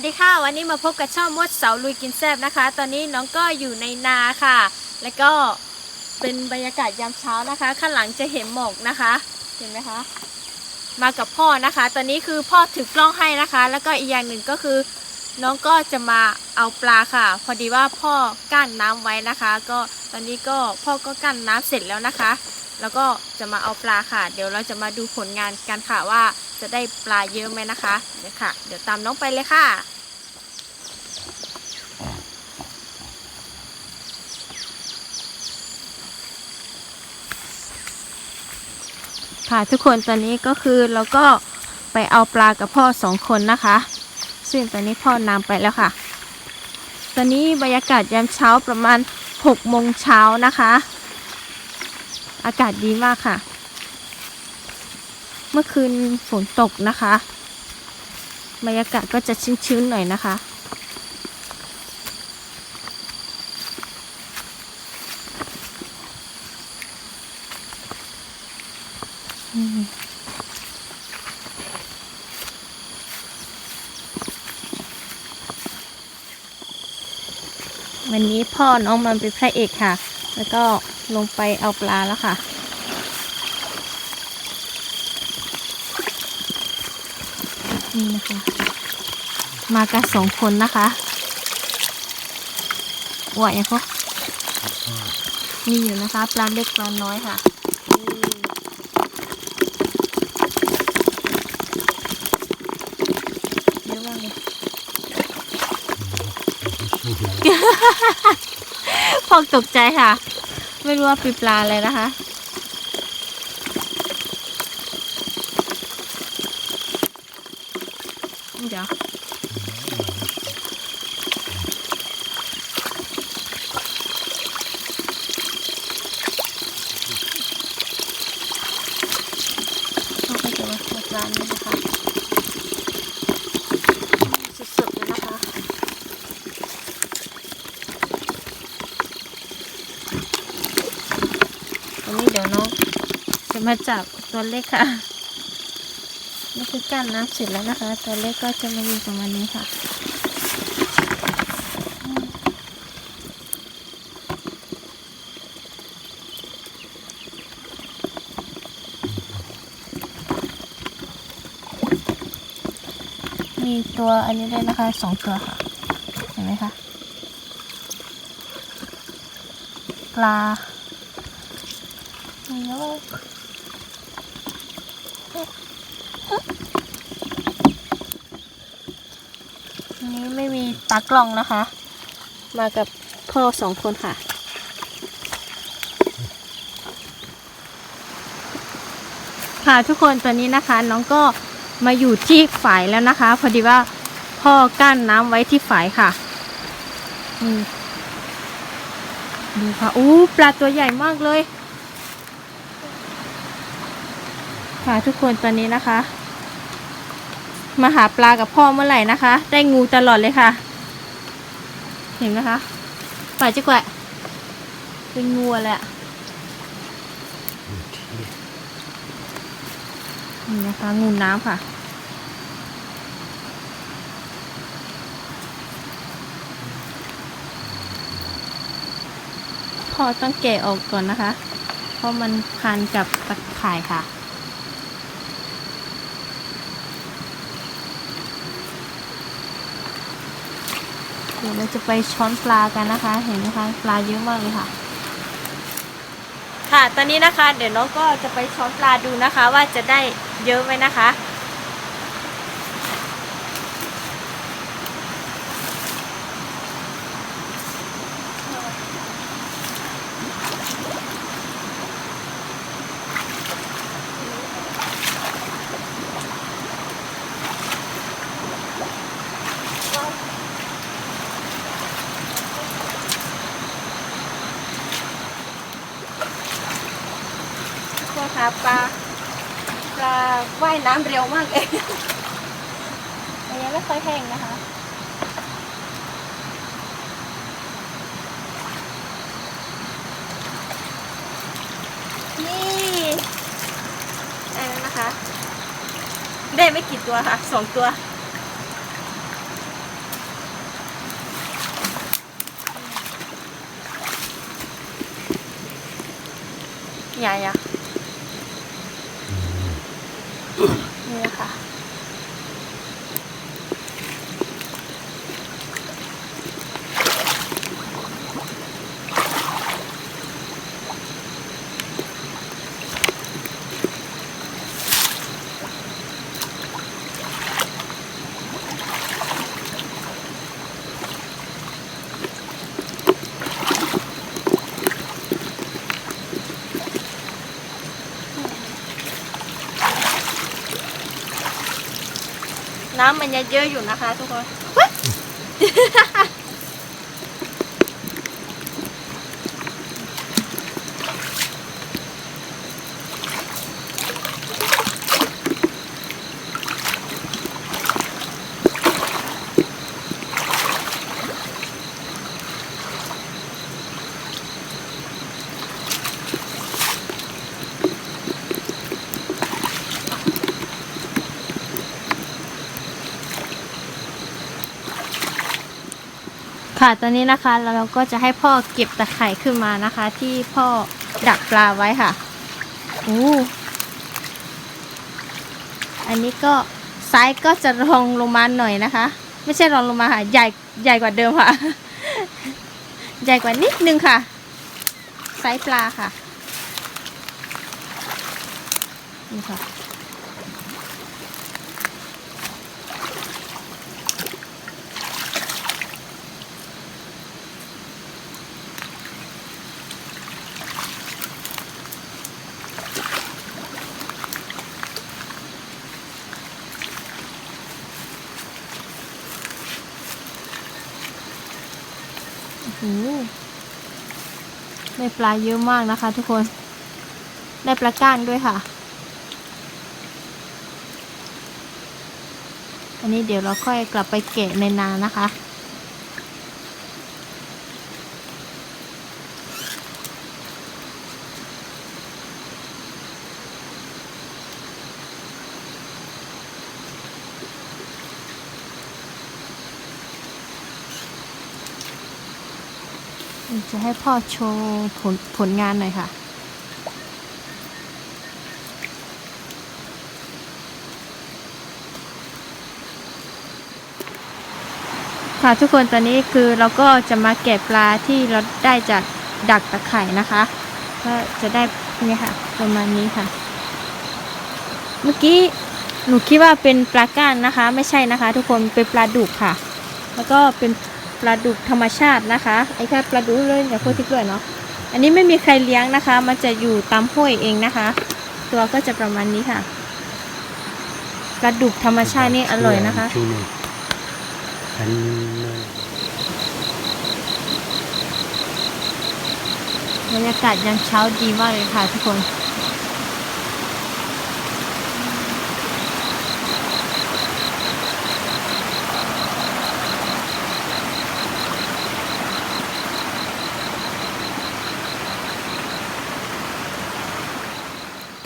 วัสดีค่ะวันนี้มาพบกับช่องมดเสาลุยกินแซบนะคะ ตอนนี้น้องก็อยู่ในนาค่ะ แล้วก็เป็นบรรยากาศยามเช้านะคะ ข้างหลังจะเห็นหมอกนะคะ เห็นไหมคะ มากับพ่อนะคะ ตอนนี้คือพ่อถือกล้องให้นะคะ แล้วก็อีกอย่างหนึ่งก็คือ น้องก็จะมาเอาปลาค่ะ พอดีว่าพ่อกั้นน้ำไว้นะคะ ก็ตอนนี้ก็พ่อก็กั้นน้ำเสร็จแล้วนะคะ แล้วก็จะมาเอาปลาค่ะ เดี๋ยวเราจะมาดูผลงานกันค่ะว่าจะได้ปลาเยอะไหมนะคะเดี๋ยวค่ะ เดี๋ยวตามน้องไปเลยค่ะค่ะทุกคนตอนนี้ก็คือเราก็ไปเอาปลากับพ่อสองคนนะคะ ซึ่งตอนนี้พ่อนำไปแล้วค่ะ ตอนนี้บรรยากาศยามเช้าประมาณ6โมงเช้านะคะ อากาศดีมากค่ะ เมื่อคืนฝนตกนะคะบรรยากาศก็จะชื้นๆหน่อยนะคะอืมวันนี้พ่อน้องมันเป็นพระเอกค่ะ แล้วก็ ลงไปเอาปลาแล้วค่ะ นี่นะคะ มากันสองคนนะคะไหวยังคะมีอยู่นะคะ ปลาเล็กปลาน้อยค่ะนี่เยอะมากเลยพอกตกใจค่ะ ไม่รู้ว่าป็นปลาอะไรนะคะ เดี๋ยวเราก็จะมาทำร้านนี้นะคะสดๆเลยนะคะ อันนี้เดี๋ยวน้อง จะมาจับตัวเล็กค่ะ นี่คือกั้นน้ำเสร็จแล้วนะคะ ตัวเล็กก็จะมาอยู่ประมาณนี้ค่ะมีตัวอันนี้ด้วยนะคะสองตัวค่ะ เห็นไหมคะปลาเยอะเลยอั นี้ไม่มีตากล้องนะคะ มากับพ่อสองคนค่ะ ค่ะทุกคนตอนนี้นะคะ น้องก็มาอยู่ที่ฝายแล้วนะคะ พอดีว่าพ่อกั้นน้ำไว้ที่ฝายค่ะดูค่ะอู้ปลาตัวใหญ่มากเลย ค่ะทุกคนตอนนี้นะคะ มาหาปลากับพ่อเมื่อไหร่นะคะ ได้งูตลอดเลยค่ะ เห็นไหมคะปลาจิกแกวะเป็นงูแหละนี่นะคะงูน้ำค่ะพ่อต้องแกะออกก่อนนะคะ เพราะมันพันกับตะข่ายค่ะ เดี๋ยวเราจะไปช้อนปลากันนะคะ เห็นไหมคะปลาเยอะมากเลยค่ะ ค่ะ ตอนนี้นะคะ เดี๋ยวน้องก็จะไปช้อนปลาดูนะคะ ว่าจะได้เยอะไหมนะคะาปลาว่ายน้ำเร็วมากเองมันยังไม่ค่อยแห้งนะคะนี่ได้แล้นะคะ ได้ไม่กี่ตัวค่ะสองตัวใหญ่อะ น้ำมันยังเยอะอยู่นะคะ ทุกคน ค่ะตอนนี้นะคะแล้วเราก็จะให้พ่อเก็บตะไคร่ขึ้นมานะคะ ที่พ่อดักปลาไว้ค่ะโอ้อันนี้ก็ไซส์ก็จะรองลงมาหน่อยนะคะ ไม่ใช่รองลงมาค่ะใหญ่ใหญ่กว่าเดิมค่ะ ใหญ่กว่านิดนึงค่ะไซส์ปลาค่ะนี่ค่ะ ได้ปลาเยอะมากนะคะ ทุกคน ได้ปลาก้านด้วยค่ะ อันนี้เดี๋ยวเราค่อยกลับไปเกะในนานะคะ จะให้พ่อโชว์ผลผลงานหน่อยค่ะ ค่ะทุกคนตอนนี้คือเราก็จะมาแกะปลาที่เราได้จากดักตะไคร่นะคะ ก็จะได้เนี่ยค่ะประมาณนี้ค่ะ เมื่อกี้หนูคิดว่าเป็นปลาก้านนะคะ ไม่ใช่นะคะ ทุกคนเป็นปลาดุกค่ะ แล้วก็เป็น ปลาดุกธรรมชาตินะคะไอ้แค่ปลาดุกเลยอย่าพูดทิ้งด้วยเนาะอันนี้ไม่มีใครเลี้ยงนะคะ มันจะอยู่ตามห้วยเองนะคะ ตัวก็จะประมาณนี้ค่ะปลาดุกธรรมชาตินี่อร่อยนะคะชูนี่ฉันบรรยากาศยามเช้าดีมากเลยค่ะทุกคน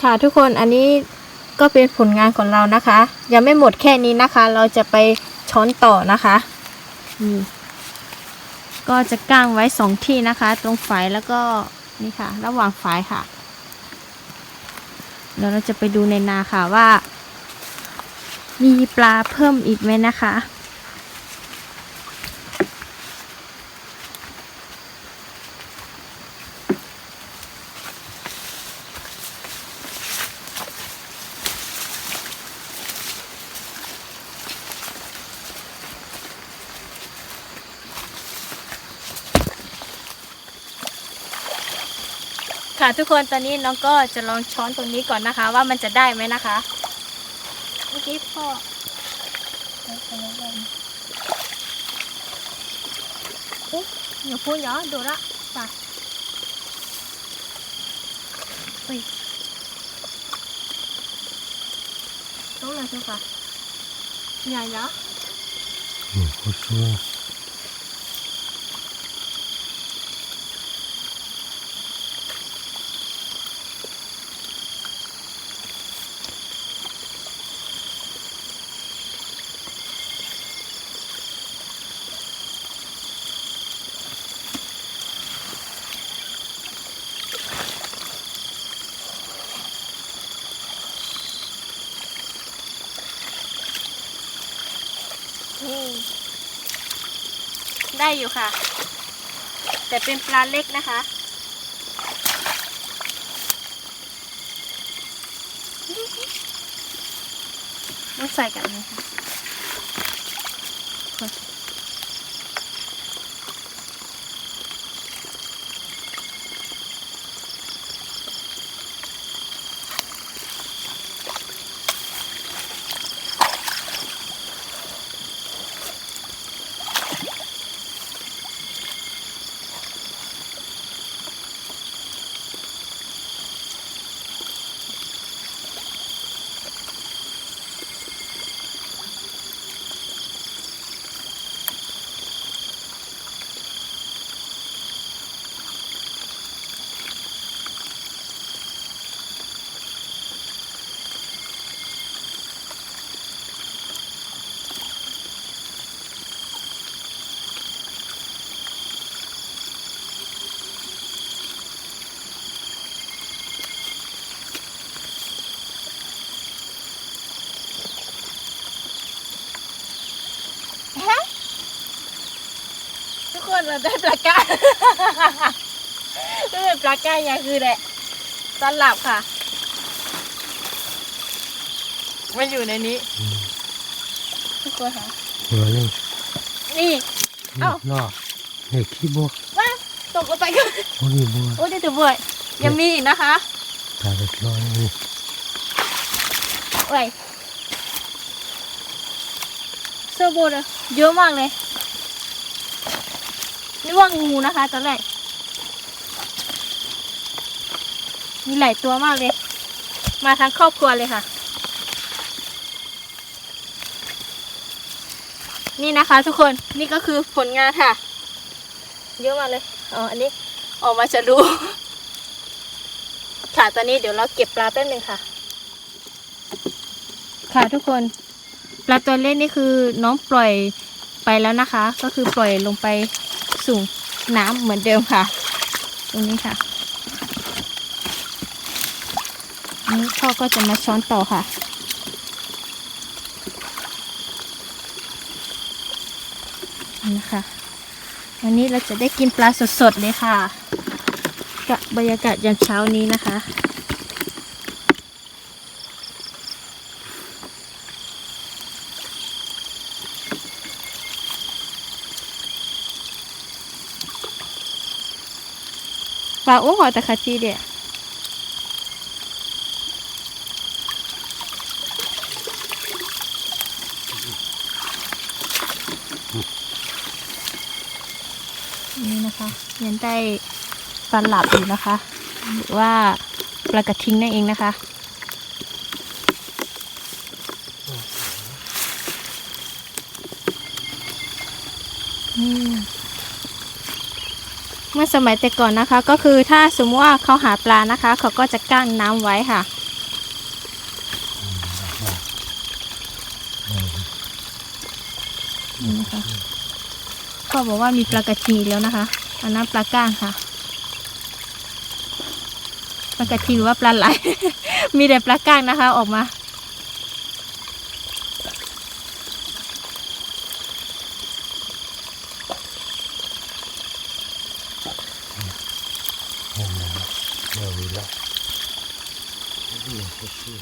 ค่ะทุกคนอันนี้ก็เป็นผลงานของเรานะคะ ยังไม่หมดแค่นี้นะคะ เราจะไปช้อนต่อนะคะก็จะก้างไว้สองที่นะคะ ตรงฝายแล้วก็นี่ค่ะ ระหว่างฝายค่ะเดี๋ยวเราจะไปดูในนาค่ะว่า มีปลาเพิ่มอีกไหมนะคะ ค่ะ ทุกคนตอนนี้น้องก็จะลองช้อนตรงนี้ก่อนนะคะ ว่ามันจะได้ไหมนะคะเมื่อกี้พ่อเอ๊ะอย่าพูดเนาะดูละไปเฮ้ยต้องเลยทุกคนใหญ่เนาะอืมโคตรชั่ว ค นี่ได้อยู่ ค่ะ แต่เป็นปลาเล็กนะคะ ต้องใส่กันนะคะ ได้ปลาก้าได้ปลาก้าย่างคือแหละสลับค่ะมาอยู่ในนี้ทุกคนค่ะหัวยังนี่ เอ้า นอกนี่ขี้บวกว่าตกลงไปกันโอ้นี่บวกโอ้ยเดี๋ยวยวบ่อยยังมีอีกนะคะตาเล็กน้อยนี่โอ้ยเซอร์โบดอะเยอะมากเลย กว่างูนะคะตอนแรก มีหลายตัวมากเลย มาทั้งครอบครัวเลยค่ะ นี่นะคะทุกคนนี่ก็คือผลงานค่ะ เยอะมากเลย อ๋อ อันนี้ออกมาจะดูค่ะตอนนี้เดี๋ยวเราเก็บปลาแป๊บหนึงค่ะ ค่ะทุกคน ปลาตัวเล็กนี่คือน้องปล่อยไปแล้วนะคะ ก็คือปล่อยลงไป สู่น้ำเหมือนเดิมค่ะ ตรงนี้ค่ะนี้พ่อก็จะมาช้อนต่อค่ะ นี่นะคะวันนี้เราจะได้กินปลาสดๆเลยค่ะ กับบรรยากาศยามเช้านี้นะคะ ปลาอุ้งหอตะคาจีเดียนี่นะคะยังได้ปลาหลับอยู่นะคะ หรือว่าปลากระทิงนั่นเองนะคะอืมเมื่ อสมัยแต่ก่อนนะคะ ก็คือถ้าสมมติว่าเขาหาปลานะคะ เขาก็จะกั้นน้ำไว้ค่ะ นี่นะคะก็บอกว่ามีปลากระทิงอีกแล้วนะคะอันนั้นปลาก้างค่ะปลากระทิงหรือว่าปลาไหล มีแต่ปลาก้างนะคะ ออกมา โอ้โหเดี๋ยวนี้ละนี่ก็คือ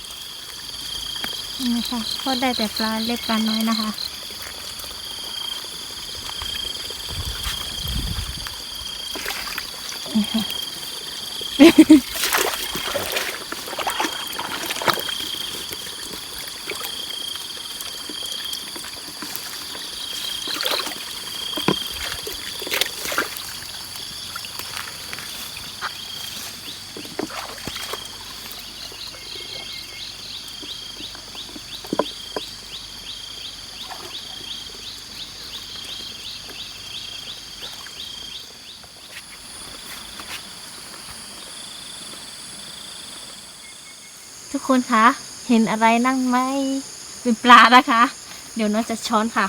นี่นะ คะก็ได้แต่ปลาเล็กปลาน้อยนะคะ คนคะเห็นอะไรนั่งไหมเป็นปลานะคะ เดี๋ยวน้องจะช้อนค่ะ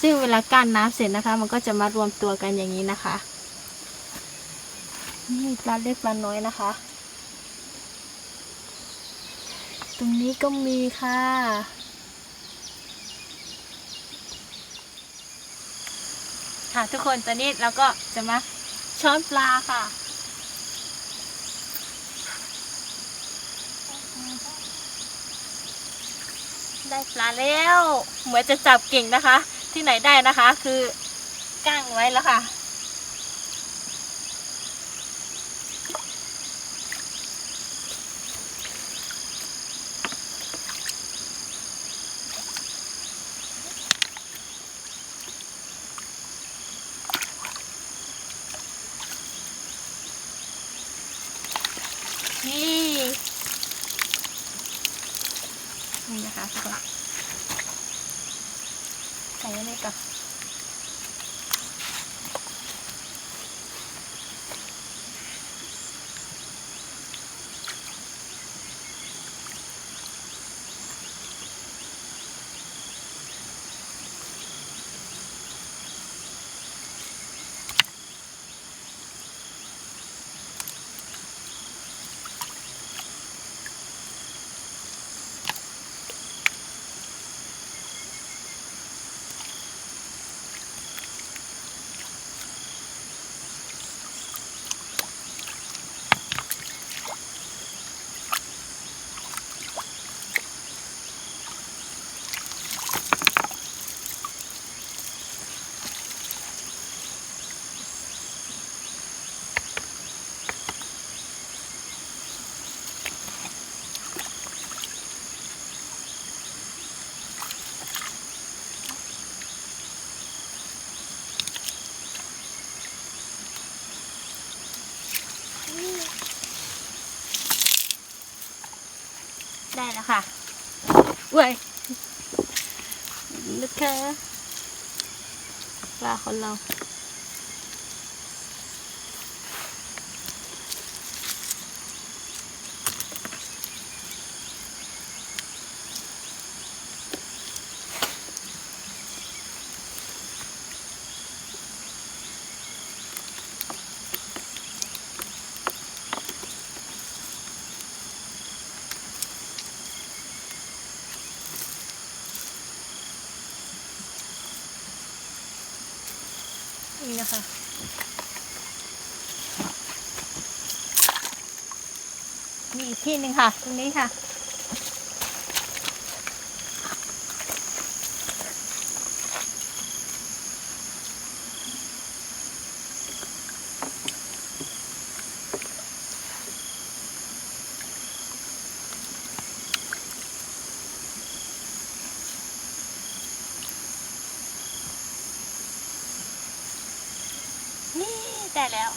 ซึ่งเวลาก้านน้ำเสร็จนะคะ มันก็จะมารวมตัวกันอย่างนี้นะคะ นี่ปลาเล็กปลาน้อยนะคะ ตรงนี้ก็มีค่ะค่ะทุกคนตอนนี้เราก็จะมาช้อนปลาค่ะ ได้ปลาแล้ว เหมือนจะจับเก่งนะคะ ที่ไหนได้นะคะ คือก้างไว้แล้วค่ะ ได้แล้วค่ะเว้ยนะคะปลาของเรา นึ่งค่ะ ตรงนี้ค่ะ นี่ได้แล้ว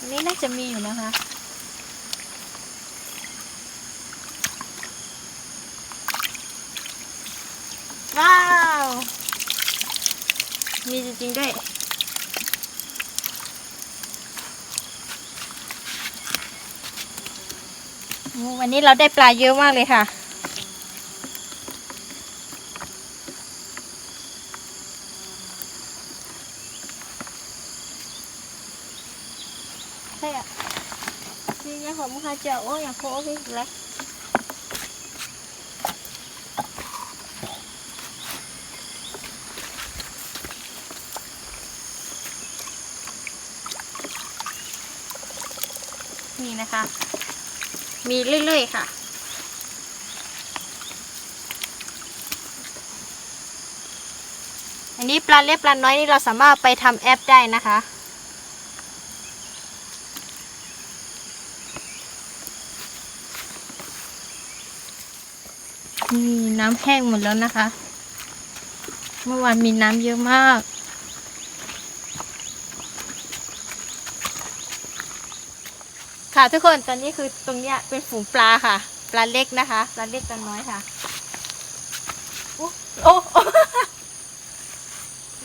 อันนี้ น่าจะมีอยู่นะคะ ว้าว มีจริงๆด้วยโอ้วันนี้เราได้ปลาเยอะมากเลยค่ะ ใช่อะนี่ยังของมุขเจ้าโอ้ยยากโค้งอีกแล้วนี่นะคะ มีเรื่อยๆค่ะอันนี้ปลาเล็กปลาน้อยนี่เราสามารถไปทำแอปได้นะคะ นี่น้ำแห้งหมดแล้วนะคะ เมื่อวานมีน้ำเยอะมาก ค่ะทุกคนตอนนี้คือตรงเนี้ยเป็นฝูงปลาค่ะ ปลาเล็กนะคะปลาเล็กปลาน้อยค่ะโอ้โอ้โอ้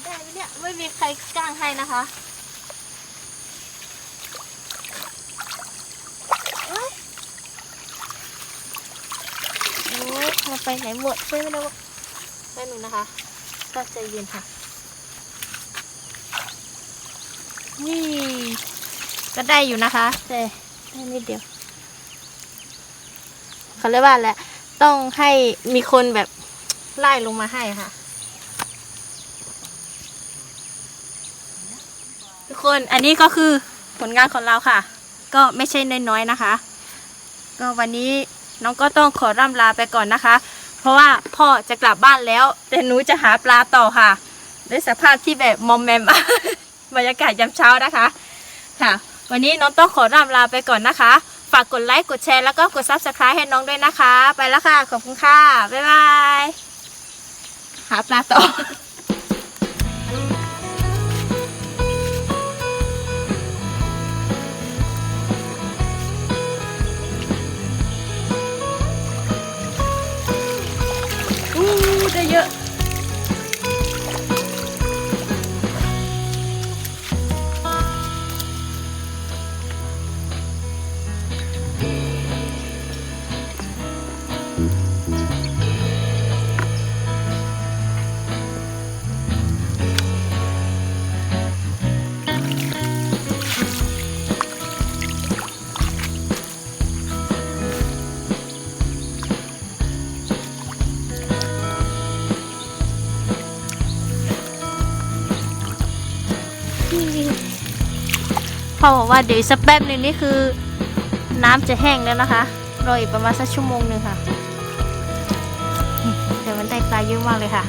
ได้ไหมเนี่ยไม่มีใครกล้างให้นะคะเอ้ยโอ้ยมา ไปไหนหมดช่วยไม่ได้วะได้หนึ่งนะคะก็ใจเย็นค่ะนี่ก็ได้อยู่นะคะแต่ได้นิดเดียวเขาเรียกว่าแหละต้องให้มีคนแบบไล่ลงมาให้ค่ะ ทุกคนอันนี้ก็คือผลงานของเราค่ะ ก็ไม่ใช่น้อยๆนะคะ ก็วันนี้ น้องก็ต้องขอร่ำลาไปก่อนนะคะ เพราะว่าพ่อจะกลับบ้านแล้ว แต่หนูจะหาปลาต่อค่ะด้วยสภาพที่แบบมอมแมมบรรยากาศยามเช้านะคะค่ะ วันนี้น้องต้องขอร่ำลาไปก่อนนะคะ ฝากกดไลค์กดแชร์แล้วก็กด subscribe ให้น้องด้วยนะคะ ไปแล้วค่ะ ขอบคุณค่ะ บ๊ายบาย หาปลาต่อ อู้ได้เยอะ พ่อบอกว่าเดี๋ยวสักแป๊บหนึ่งนี่คือ น้ำจะแห้งแล้วนะคะ รออีกประมาณสักชั่วโมงหนึ่งค่ะนี่แต่มันได้ปลาเยอะมากเลยค่ะ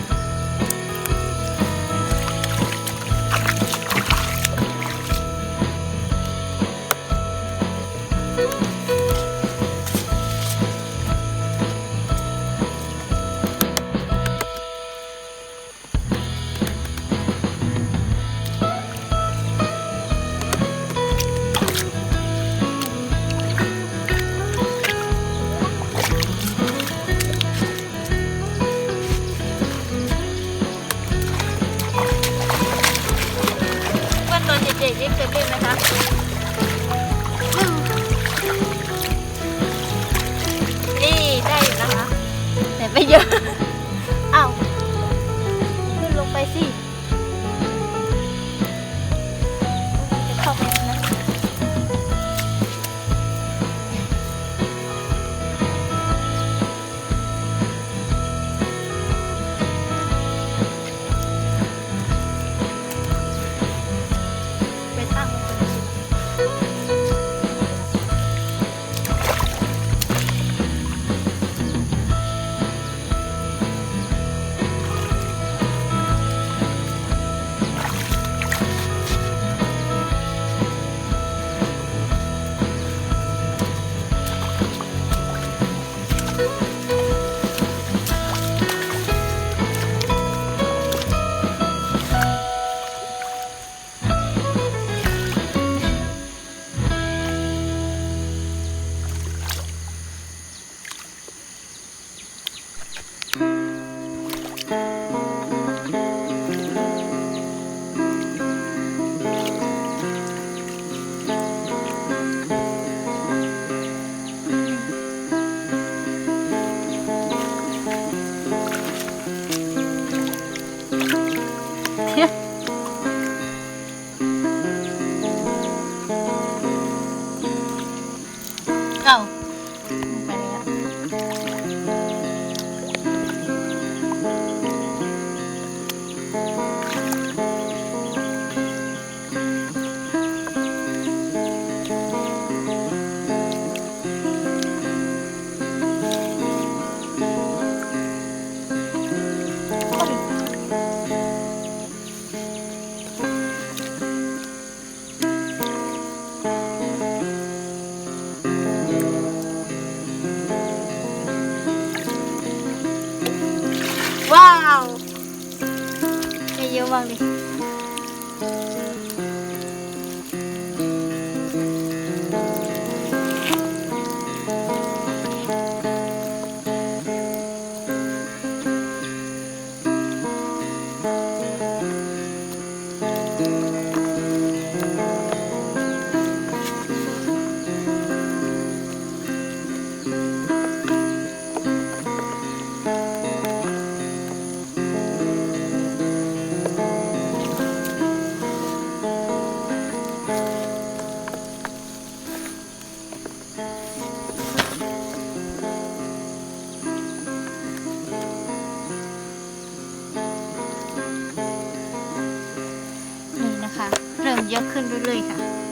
Charlie. เยอะขึ้นเรื่อยๆค่ะ